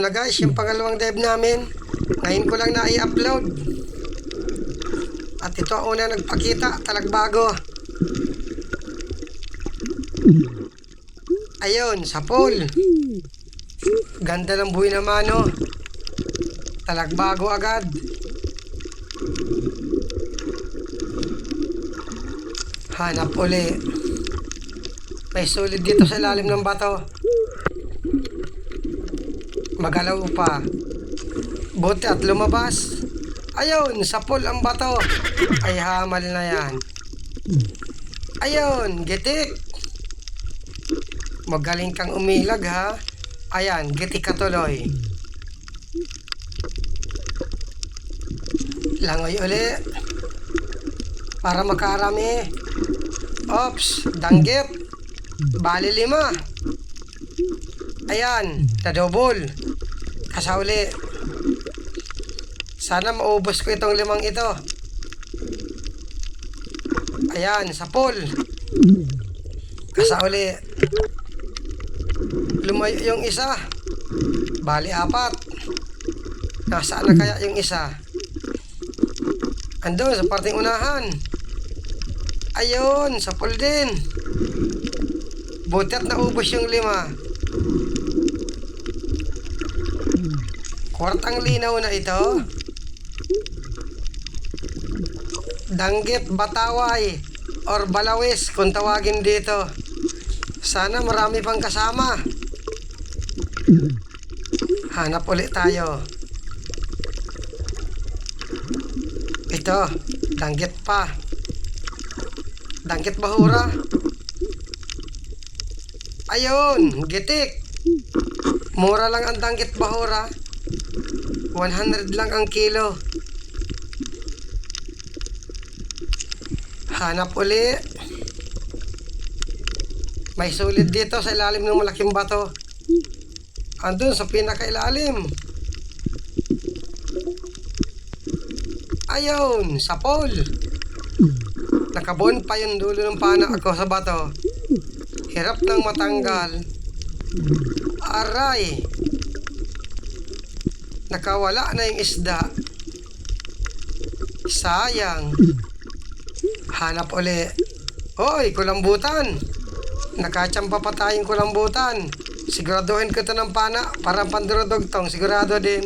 Na guys, yung pangalawang dive namin. Ngayon ko lang na i-upload. At ito ang una nagpakita, talagbago. Ayun, sa pool. Ganda ng buhay naman, no? Talagbago agad. Hanap uli. May sulit dito sa lalim ng bato. Magalaw pa. Buti at lumabas. Ayun, sa pool ang bato. Ay hamal na yan. Ayun, gitik. Magaling kang umilag ha. Ayan, gitik ka tuloy. Langoy uli. Para makarami. Ops, danggit. Bali lima. Ayan, Kasauli. Sana maubos ko itong limang ito. Ayan, sa pool. Kasauli. Lumayo yung isa. Bali apat. Nasaan na kaya yung isa? Andun sa parting unahan. Ayun, sa pool din. Buti at naubos yung lima. Kwartang linaw na ito. Danggit Bataway or Balawis kung tawagin dito. Sana marami pang kasama. Hanap ulit tayo. Ito, danggit pa. Danggit bahura. Ayun, gitik. Mura lang ang danggit bahura. 100 lang ang kilo. Hanap uli. May sulit dito sa ilalim ng malaking bato. Andun sa pinakailalim. Ayun, sa pole. Nakabon pa yung dulo ng pana ako sa bato. Hirap nang matanggal. Aray! Nakawala na yung isda. Sayang. Hanap uli. Hoy, kulambutan. Nakachamba pa tayong kulambutan. Siguraduhin ko ito ng pana. Parang pandurudugtong. Sigurado din.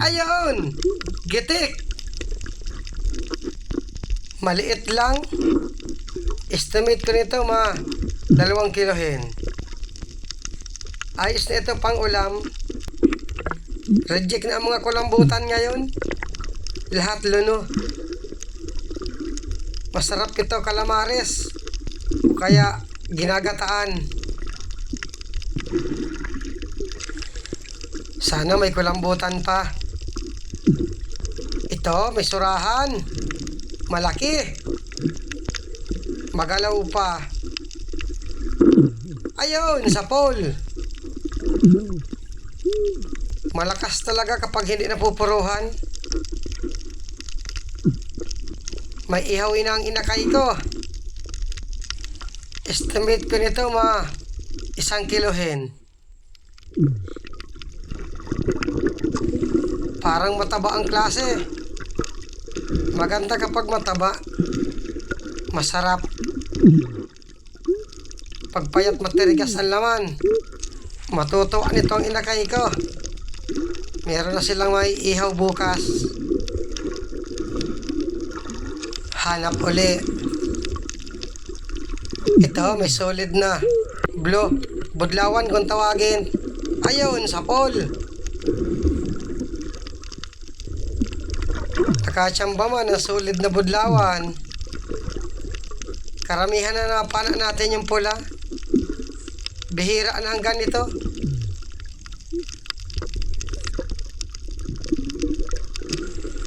Ayun! Gitik! Maliit lang. Estimate ko nito ma. Dalawang kilohin. Ayos na ito pang ulam. Reject na ang mga kulambutan ngayon. Lahat luno. Masarap ito kalamares. O kaya ginagataan. Sana may kulambutan pa. Ito, may surahan. Malaki. Magalaw pa. Ayun, sa pole. Malakas talaga kapag hindi napupuruhan. May ihaw na ang inakay ko. Estimate ko nito ma isang kilohen. Parang mataba ang klase. Maganda kapag mataba. Masarap. Pagpayat matirigas ang laman. Matutuwa nito ang inakay ko. Meron na silang may ihaw bukas. Hanap uli. Ito, may solid na. Blue. Budlawan kung tawagin. Ayun, sa pole. Nakachamba man ang solid na budlawan. Karamihan na napana natin yung pula. Bihira na ang ganito.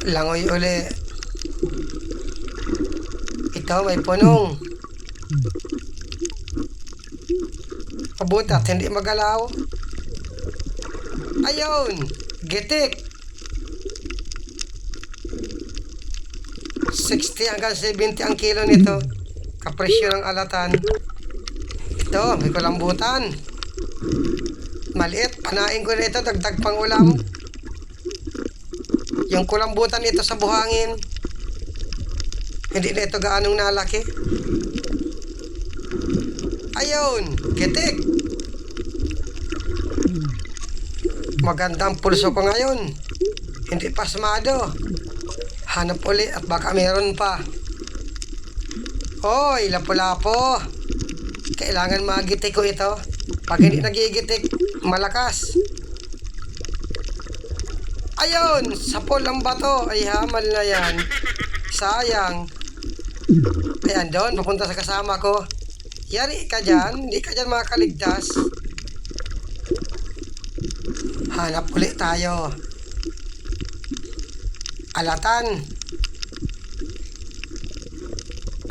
Langoy uli. Ito may punong. Mabuti at hindi magalaw. Ayun! Gitik! 60 hanggang 70 ang kilo nito. Kapresyo ng alatan. Ito, may kulambutan. Maliit, panain ko na ito, dagdag pang ulam. Yung kulambutan nito sa buhangin, hindi na ito gaanong nalaki. Ayun, gitik. Magandang pulso ko ngayon. Hindi pasmado. Hanap uli at baka meron pa. Hoy, lapo-lapo. Kailangan magitik ko ito. Pag hindi nagigitik, malakas. Ayun, sapol ang bato. Ay, hamal na yan. Sayang. Ayan doon, papunta sa kasama ko. Yari ka dyan, hindi ka dyan makakaligtas. Hanap ulit tayo. Alatan.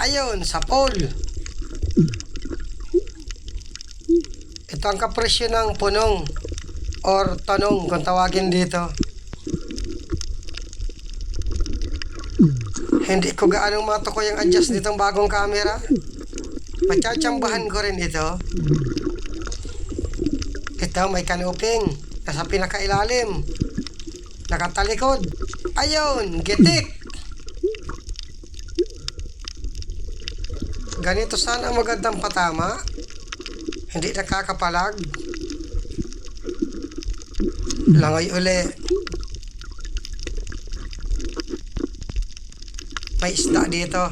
Ayun, sapol. Ito ang kapresyo ng punong or tanong kung tawagin dito. Hindi ko gaanong matukoy ang adjust nitong bagong camera. Matsatsambahan ko rin ito. Ito may kanuping. Nasa pinakailalim. Nakatalikod. Ayun, gitik. Ganito sana ang magandang patama. Hindi nakakapalag. Langoy uli. May isda dito.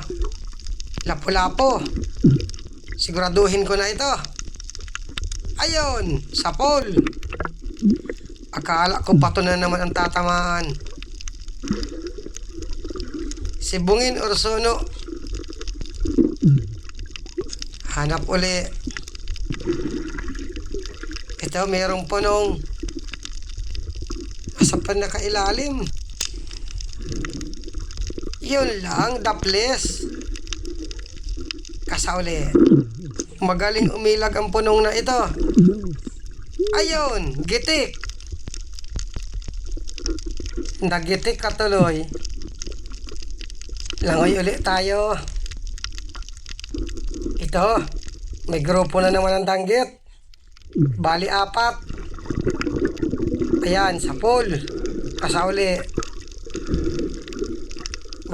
Lapu-lapo. Siguraduhin ko na ito. Ayun, sapol. Akala ko pato na naman ang tatamaan. Sibungin or suno. Hanap uli. Ito, mayroong punong. Asa pa nakailalim. Yun lang, daples. Kasauli. Magaling umilag ang punong na ito. Ayun, gitik. Nagitik ka tuloy. Langoy ulit tayo. Ito, may grupo na naman ng danggit. Bali apat. Ayan, sapol. Kasauli.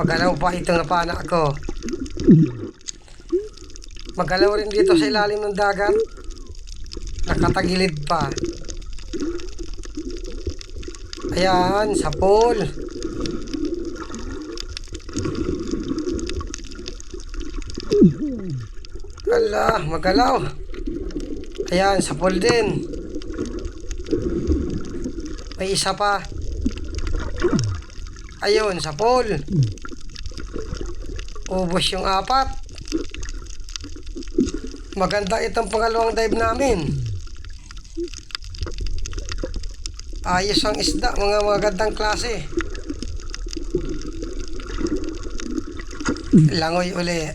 Magalaw pa itong napana ko. Magalaw rin dito sa ilalim ng dagat. Nakatagilid pa. Ayan, sapol. Ala, magalaw. Ayan, sapol din. May isa pa. Ayun, sapol. Ubos yung apat. Maganda itong pangalawang dive namin. Ayos ang isda, mga magandang klase. Langoy uli.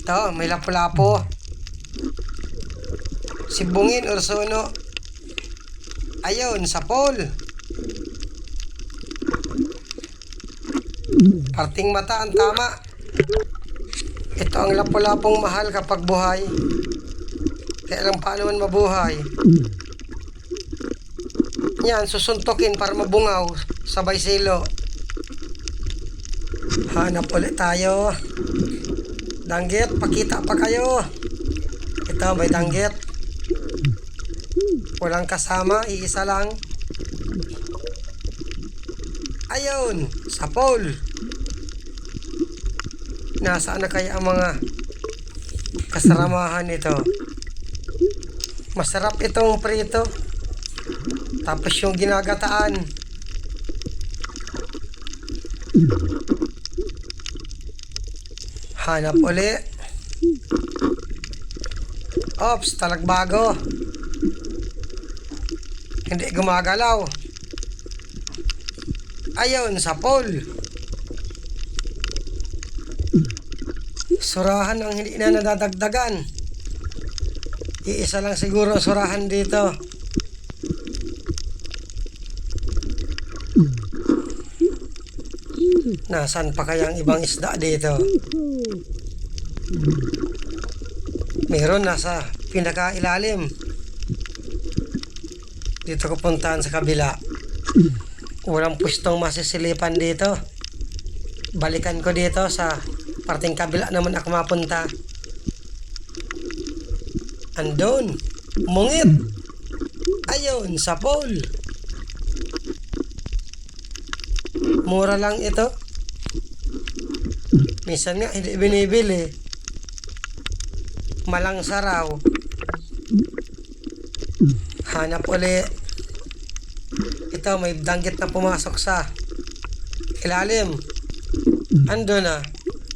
Ito, may lapu-lapo. Sibungin or suno. Ayun, sapol. Parting mata ang tama. Ito ang lapu-lapong mahal kapag buhay. Kaya lang paano man mabuhay. Yan, susuntokin para mabungaw. Sabay silo. Hanap ulit tayo. Danggit, pakita pa kayo. Ito, may danggit. Walang kasama, iisa lang. Ayun, sapol. Nasaan na kaya ang mga kasaramahan nito? Masarap itong prito. Tapos yung ginagataan. Hanap uli. Ops, talagbago. Hindi gumagalaw. Ayun, sapol. Surahan ang hindi na nadadagdagan. Iisa lang siguro ang surahan dito. Nasaan pa kaya ang ibang isda dito? Meron nasa pinakailalim. Dito ko puntahan sa kabila. Walang pwestong masisilipan dito. Balikan ko dito sa parting kabila naman ako mapunta. Andun. Mungit. Ayun, sa pool. Mura lang ito. Minsan nga, hindi binibili. Malang saraw. Hanap uli. Ito, may danggit na pumasok sa ilalim. Ando na.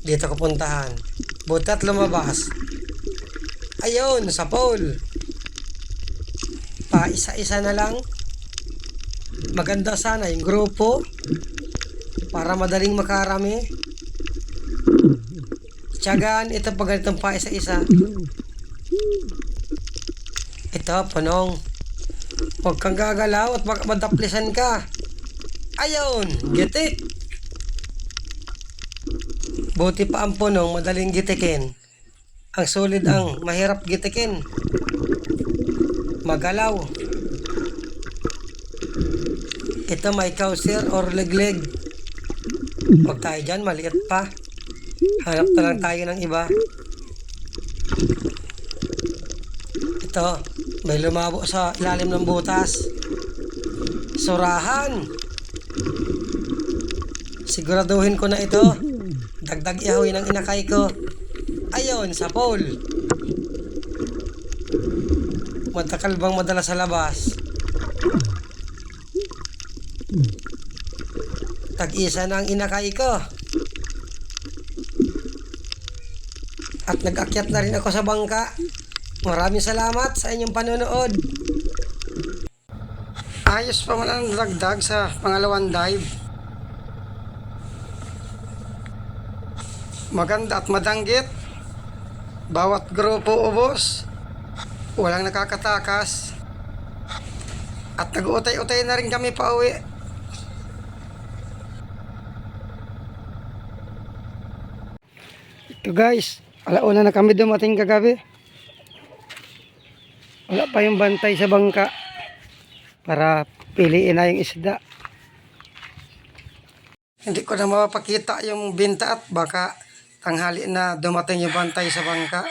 Dito ko puntahan. Butat lumabas. Ayun, sa pole. Pa isa-isa na lang. Maganda sana yung grupo para madaling makarami. Tiyagaan ito pag ganitong pa isa-isa. Ito, punong. Huwag kang gagalaw at madaplisan ka. Ayun, gitik. Buti pa ang punong madaling gitikin. Ang solid ang mahirap gitikin. Magalaw. Ito may kausir or legleg. Huwag tayo dyan, maliit pa. Hanap na lang tayo ng iba. Ito, may lumabo sa ilalim ng butas. Surahan. Siguraduhin ko na ito. Dagdag ihawi ng inakay ko. Ayun, sa pole. Matakal bang madala sa labas? Tag-isa na ang inakay ko. At nag-akyat na rin ako sa bangka. Maraming salamat sa inyong panonood. Ayos pa man ang lagdag sa pangalawang dive. Maganda at madanggit. Bawat grupo ubos. Walang nakakatakas. At nag-utay-utay na rin kami pa uwi. Ito guys, alauna na kami dumating kagabi. Wala pa yung bantay sa bangka para piliin na yung isda. Hindi ko na mapakita yung binta at baka tanghali na dumating yung bantay sa bangka.